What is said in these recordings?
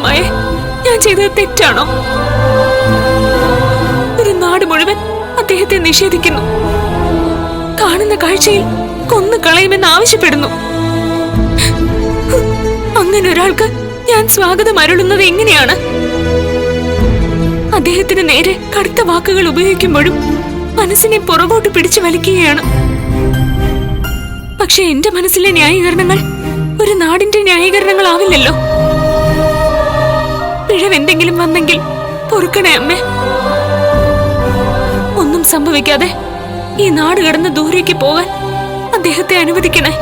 മായേ ഞാൻ ചെയ്തത് തെറ്റാണോ? ഒരു നാട് മുഴുവൻ അദ്ദേഹത്തെ നിഷേധിക്കുന്നു. കാണുന്ന കാഴ്ചയിൽ കൊന്നു കളയുമെന്ന് ആവശ്യപ്പെടുന്നു. അങ്ങനെ ഒരാൾക്ക് ഞാൻ സ്വാഗതം അരുളുന്നത് എങ്ങനെയാണ്? അദ്ദേഹത്തിന് നേരെ കടുത്ത വാക്കുകൾ ഉപയോഗിക്കുമ്പോഴും മനസ്സിനെ പുറകോട്ട് പിടിച്ചു വലിക്കുകയാണ്. പക്ഷെ എന്റെ മനസ്സിലെ ന്യായീകരണങ്ങൾ ഒരു നാടിന്റെ ന്യായീകരണങ്ങളാവില്ലല്ലോ. പിഴവെന്തെങ്കിലും വന്നെങ്കിൽ പൊറുക്കണേ അമ്മേ. ഒന്നും സംഭവിക്കാതെ ഈ നാട് കടന്ന് ദൂരേക്ക് പോകാൻ അദ്ദേഹത്തെ അനുവദിക്കണേ.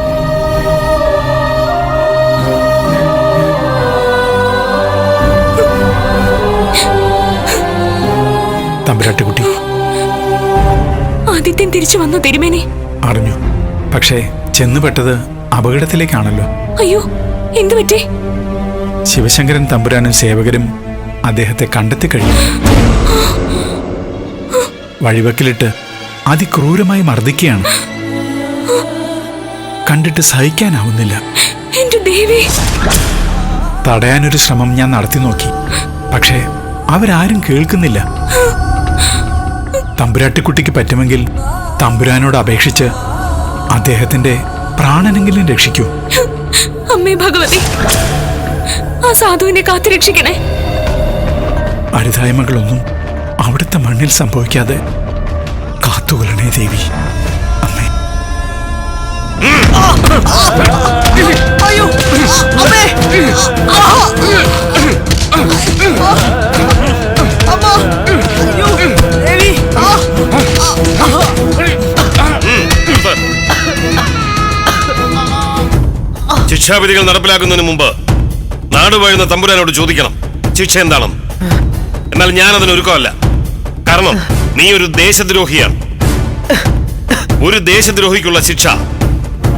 ആദിത്യൻ തിരിച്ചു വന്നു തിരുമേനി. അറിഞ്ഞു. പക്ഷേ ചെന്നുപെട്ടത് അപകടത്തിലേക്കാണല്ലോ. അയ്യോ എന്തു പറ്റി? ശിവശങ്കരൻ തമ്പുരാനും സേവകരും അദ്ദേഹത്തെ കണ്ടെത്തി കഴിഞ്ഞു. വഴിവക്കിലിട്ട് അതിക്രൂരമായി മർദ്ദിക്കുകയാണ്. കണ്ടിട്ട് സഹിക്കാനാവുന്നില്ല. തടയാനൊരു ശ്രമം ഞാൻ നടത്തി നോക്കി. പക്ഷേ അവരാരും കേൾക്കുന്നില്ല. തമ്പുരാട്ടിക്കുട്ടിക്ക് പറ്റുമെങ്കിൽ തമ്പുരാനോട് അപേക്ഷിച്ച് അദ്ദേഹത്തിന്റെ പ്രാണനെങ്കിലും രക്ഷിക്കൂ. അമ്മേ ഭഗവതി. ആ സാധുവിനെ കാത്തുരക്ഷിക്കണേ. അരുതായ്മകളൊന്നും അവിടുത്തെ മണ്ണിൽ സംഭവിക്കാതെ കാത്തുകൊള്ളണേ ദേവി. അമ്മേ. ശിക്ഷാവിധികൾ നടപ്പിലാക്കുന്നതിന് മുമ്പ് നാടുവാഴുന്ന തമ്പുരാനോട് ചോദിക്കണം. ശിക്ഷ എന്താണെന്ന്. എന്നാൽ ഞാൻ അതിന് ഒരുക്കമല്ല. കാരണം നീ ഒരു ദേശദ്രോഹിയാണ്. ഒരു ദേശദ്രോഹിക്കുള്ള ശിക്ഷ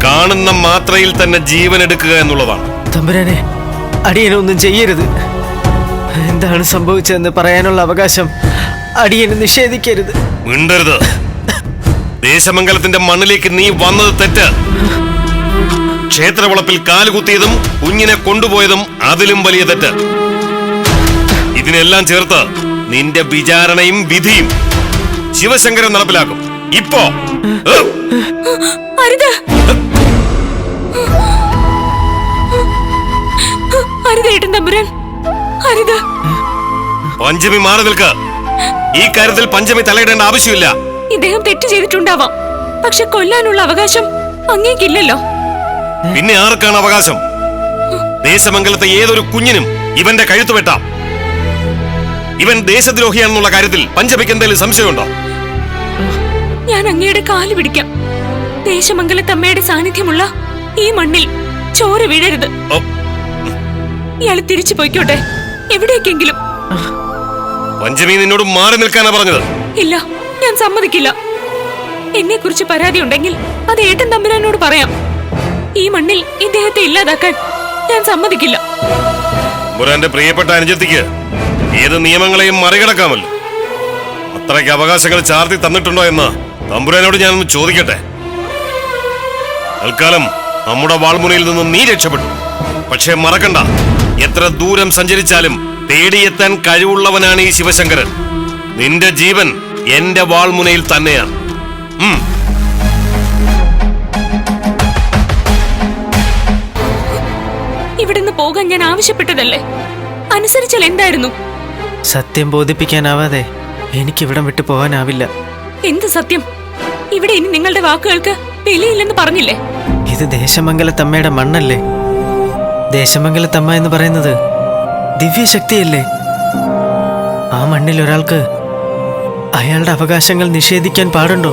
കാണുന്ന മാത്രയിൽ തന്നെ ജീവൻ എടുക്കുക എന്നുള്ളതാണ്. തമ്പുരാനെ അടിയനൊന്നും ചെയ്യരുത്. എന്താണ് സംഭവിച്ചതെന്ന് പറയാനുള്ള അവകാശം അടിയന് നിഷേധിക്കരുത്. മിണ്ടരുത്. ദേശമംഗലത്തിന്റെ മണ്ണിലേക്ക് നീ വന്നത് തെറ്റ്. ക്ഷേത്രവളപ്പിൽ കാലുകുത്തിയതും കുഞ്ഞിനെ കൊണ്ടുപോയതും അതിലും വലിയ തെറ്റ്. ഇതിനെല്ലാം ചേർത്ത് നിന്റെ വിചാരണയും വിധിയും ശിവശങ്കരൻ നടപ്പിലാക്കും. ഇപ്പോ. പഞ്ചമി മാറി നിൽക്ക. ഈ കാര്യത്തിൽ പഞ്ചമി തലയിടേണ്ട ആവശ്യമില്ല. ഇദ്ദേഹം തെറ്റ് ചെയ്തിട്ടുണ്ടാവാം. പക്ഷെ കൊല്ലാനുള്ള അവകാശം അങ്ങേക്കില്ലല്ലോ. പിന്നെ ആർക്കാണ് അവകാശം? ദേശമംഗലത്തെ ഏതൊരു കുഞ്ഞിനും ഇവന്റെ കഴുത്തു വെട്ടാം. ഇവൻ ദേശദ്രോഹിയാണെന്നുള്ള കാര്യത്തിൽ പഞ്ചമിക്ക് എന്തെങ്കിലും സംശയമുണ്ടോ? ഞാൻ അങ്ങയുടെ കാൽ പിടിക്കാം. ദേശമംഗലത്തമ്മയുടെ സാന്നിധ്യമുള്ള ഈ മണ്ണിൽ ചോര വീഴരുത്. ഇയാൾ ഇയാൾ തിരിച്ചു പോയിക്കോട്ടെ. എവിടേക്കെങ്കിലും പഞ്ചമി നിന്നോട് മാറി നിൽക്കാനാ പറഞ്ഞത്. ഇല്ല ഞാൻ സമ്മതിക്കില്ല. എന്നെ കുറിച്ച് പരാതി ഉണ്ടെങ്കിൽ അത് ഏട്ടൻ തമ്പുരാനോട് പറയാം. ഈ മണ്ണിൽ ഇദ്ദേഹത്തെ ഇല്ലാതാക്കാൻ ഞാൻ സമ്മതിക്കില്ല. മുരാന്റെ പ്രിയപ്പെട്ട അനുജത്തിക്ക് ഏത് നിയമങ്ങളെയും മറികടക്കാമല്ലോ. അത്രയ്ക്ക് അവകാശങ്ങൾ ചാർത്തി തന്നിട്ടുണ്ടോ എന്ന് തമ്പുരാനോട് ഞാനൊന്ന് ചോദിക്കട്ടെ. തൽക്കാലം നമ്മുടെ വാൾമുനയിൽ നിന്നും നീ രക്ഷപ്പെട്ടു. പക്ഷെ മറക്കണ്ട എത്ര ദൂരം സഞ്ചരിച്ചാലും തേടിയെത്താൻ കഴിവുള്ളവനാണ് ഈ ശിവശങ്കരൻ. നിന്റെ ജീവൻ എന്റെ വാൾമുനയിൽ തന്നെയാണ്. പോകാൻ ഞാൻ ആവശ്യപ്പെട്ടതല്ലേ? അനുസരിച്ചാൽ എന്തായിരുന്നു? സത്യം ബോധിപ്പിക്കാനാവാതെ എനിക്ക് ഇവിടം വിട്ടു പോകാനാവില്ല. എന്ത് സത്യം? ഇവിടെ ഇനി നിങ്ങളുടെ വാക്കുകൾക്ക് വിലയില്ലെന്ന് പറഞ്ഞില്ലേ? ഇത് ദേശമംഗലത്തമ്മയുടെ മണ്ണല്ലേ? ദേശമംഗലത്തമ്മ എന്ന് പറയുന്നത് ദിവ്യശക്തിയല്ലേ? ആ മണ്ണിൽ ഒരാൾക്ക് അയാളുടെ അവകാശങ്ങൾ നിഷേധിക്കാൻ പാടുണ്ടോ?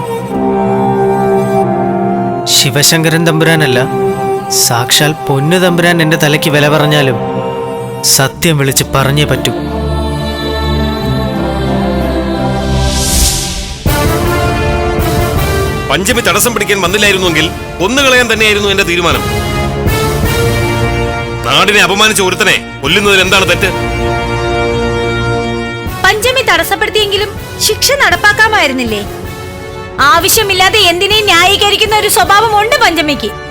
ശിവശങ്കരൻ തമ്പുരാനല്ല. സാക്ഷാൽ പൊന്നു തമ്പുരാൻ എന്റെ തലയ്ക്ക് വില പറഞ്ഞാലും സത്യം വിളിച്ച് പറഞ്ഞേ പറ്റൂ. പഞ്ചമി തടസ്സം പിടിക്കാൻ വന്നില്ലായിരുന്നുവെങ്കിൽ കൊന്നുകളയാൻ തന്നെയായിരുന്നു എന്റെ തീരുമാനം. നാടിനെ അപമാനിച്ച ഒരുത്തനെ കൊല്ലുന്നതിൽ എന്താണ് തെറ്റ്? പഞ്ചമി തടസ്സപ്പെടുത്തിയെങ്കിലും ശിക്ഷ നടപ്പാക്കാമായിരുന്നില്ലേ? ആവശ്യമില്ലാതെ എന്തിനേയും ന്യായീകരിക്കുന്ന ഒരു സ്വഭാവം ഉണ്ട് പഞ്ചമിക്ക്.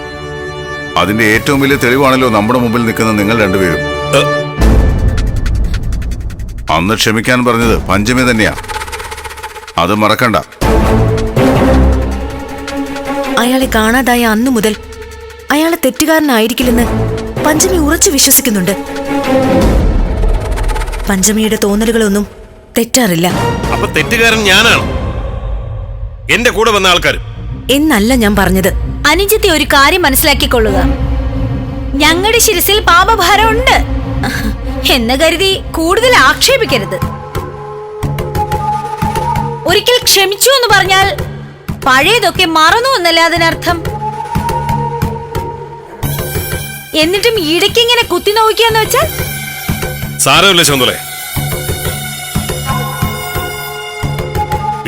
അതിന്റെ ഏറ്റവും വലിയ തെളിവാണല്ലോ നമ്മുടെ മുമ്പിൽ നിൽക്കുന്ന നിങ്ങൾ രണ്ടുപേരും. അന്ന് ക്ഷമിക്കാൻ പറഞ്ഞത് പഞ്ചമി തന്നെയാ. അത് മറക്കണ്ട. അയാളെ കാണാതായ അന്നു മുതൽ അയാളെ തെറ്റുകാരനായിരിക്കില്ലെന്ന് പഞ്ചമി ഉറച്ചു വിശ്വസിക്കുന്നുണ്ട്. പഞ്ചമിയുടെ തോന്നലുകളൊന്നും തെറ്റാറില്ല. അപ്പൊ തെറ്റുകാരൻ ഞാനാണ്? എന്റെ കൂടെ വന്ന ആൾക്കാർ എന്നല്ല ഞാൻ പറഞ്ഞത്. അനുജത്തെ ഒരു കാര്യം മനസ്സിലാക്കിക്കൊള്ളുക. ഞങ്ങളുടെ ശിരസിൽ പാപഭാരമുണ്ട് എന്ന് കരുതി കൂടുതൽ ആക്ഷേപിക്കരുത്. ഒരിക്കൽ ക്ഷമിച്ചു എന്ന് പറഞ്ഞാൽ പഴയതൊക്കെ മറന്നു എന്നല്ല അതിനർത്ഥം? എന്നിട്ടും ഇടയ്ക്ക് ഇങ്ങനെ കുത്തി നോക്കിയെന്ന് വെച്ചാൽ? സാരമില്ല ശകുന്തളെ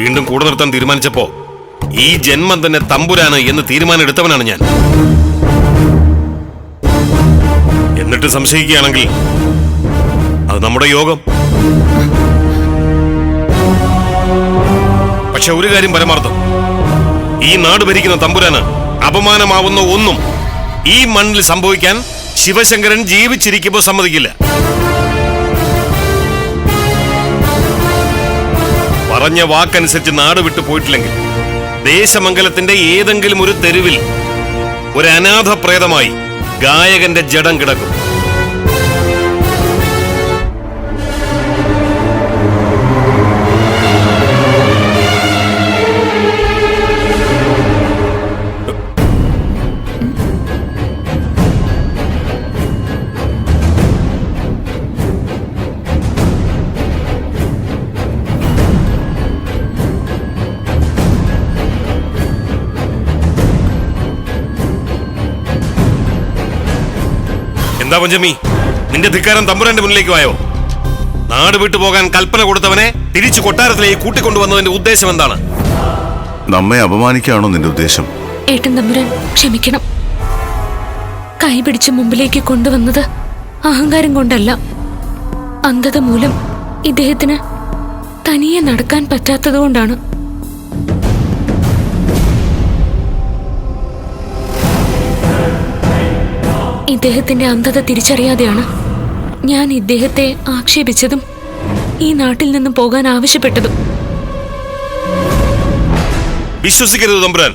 വീണ്ടും കൂടെ നിർത്താൻ തീരുമാനിച്ചപ്പോ ഈ ജന്മം തന്നെ തമ്പുരാണ് എന്ന് തീരുമാനം എടുത്തവനാണ് ഞാൻ. എന്നിട്ട് സംശയിക്കുകയാണെങ്കിൽ അത് നമ്മുടെ യോഗം. പക്ഷെ ഒരു കാര്യം പരമാർത്ഥം. ഈ നാട് ഭരിക്കുന്ന തമ്പുരാന് അപമാനമാവുന്ന ഒന്നും ഈ മണ്ണിൽ സംഭവിക്കാൻ ശിവശങ്കരൻ ജീവിച്ചിരിക്കുമ്പോൾ സമ്മതിക്കില്ല. പറഞ്ഞ വാക്കനുസരിച്ച് നാട് വിട്ടു പോയിട്ടില്ലെങ്കിൽ ദേശമംഗലത്തിന്റെ ഏതെങ്കിലും ഒരു തെരുവിൽ ഒരു അനാഥ പ്രേതമായി ഗായകന്റെ ജഡം കിടക്കും. എന്താ പഞ്ചമി? നിന്റെ ധിക്കാരം തമ്പുരാന്റെ മുന്നിലേക്ക് വായോ? നാട് വിട്ടു പോകാൻ കൽപ്പന കൊടുത്തവനെ തിരിച്ചു കൊട്ടാരത്തിലേക്ക് കൂട്ടിക്കൊണ്ടുവന്നതിന്റെ ഉദ്ദേശം എന്താണ്? നമ്മെ അപമാനിക്കുകയാണോ നിന്റെ ഉദ്ദേശം? ഏട്ടൻ തമ്പുരാൻ ക്ഷമിക്കണം. കൈപിടിച്ച് മുമ്പിലേക്ക് കൊണ്ടുവന്നത് അഹങ്കാരം കൊണ്ടല്ല. അന്ധത മൂലം ഇദ്ദേഹത്തിന് തനിയെ നടക്കാൻ പറ്റാത്തതുകൊണ്ടാണ്. ഇദ്ദേഹത്തിന്റെ അന്ധത തിരിച്ചറിയാതെയാണ് ഞാൻ ഇദ്ദേഹത്തെ ആക്ഷേപിച്ചതും ഈ നാട്ടിൽ നിന്നും പോകാൻ ആവശ്യപ്പെട്ടതും. വിശ്വസിക്കരുത് തമ്പുരാൻ.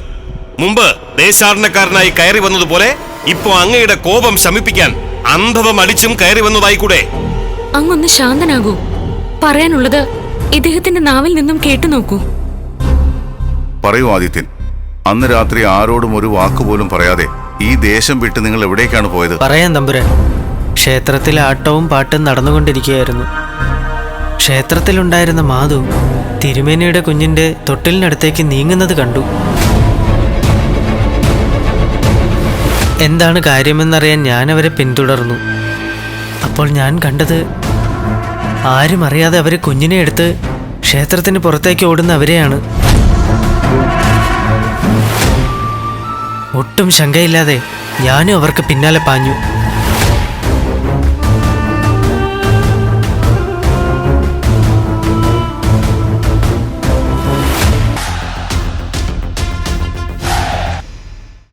മുമ്പ് ദേശാടനക്കാരനായി കയറി വന്നതുപോലെ ഇപ്പോ അങ്ങയുടെ കോപം ശമിപ്പിക്കാൻ അന്ധവം അടിച്ചും കയറി വന്നതായി വന്നതായിക്കൂടെ? അങ്ങൊന്ന് ശാന്തനാകൂ. പറയാനുള്ളത് ഇദ്ദേഹത്തിന്റെ നാവിൽ നിന്നും കേട്ടു നോക്കൂ. പറയൂ ആദിത്യൻ. അന്ന് രാത്രി ആരോടും ഒരു വാക്കുപോലും പറയാതെ ഈ ദേശം വിട്ട് നിങ്ങൾ എവിടേക്കാണ് പോയത്? പറയാൻ തമ്പുരാൻ. ക്ഷേത്രത്തിൽ ആട്ടവും പാട്ടും നടന്നുകൊണ്ടിരിക്കുകയായിരുന്നു. ക്ഷേത്രത്തിലുണ്ടായിരുന്ന മാധു തിരുമേനിയുടെ കുഞ്ഞിന്റെ തൊട്ടിലിനടുത്തേക്ക് നീങ്ങുന്നത് കണ്ടു. എന്താണ് കാര്യമെന്നറിയാൻ ഞാൻ അവരെ പിന്തുടർന്നു. അപ്പോൾ ഞാൻ കണ്ടത് ആരും അറിയാതെ അവരെ കുഞ്ഞിനെ എടുത്ത് ക്ഷേത്രത്തിന് പുറത്തേക്ക് ഓടുന്ന അവരെയാണ്. ഒട്ടും ശങ്കയില്ലാതെ ഞാനും അവർക്ക് പിന്നാലെ പാഞ്ഞു.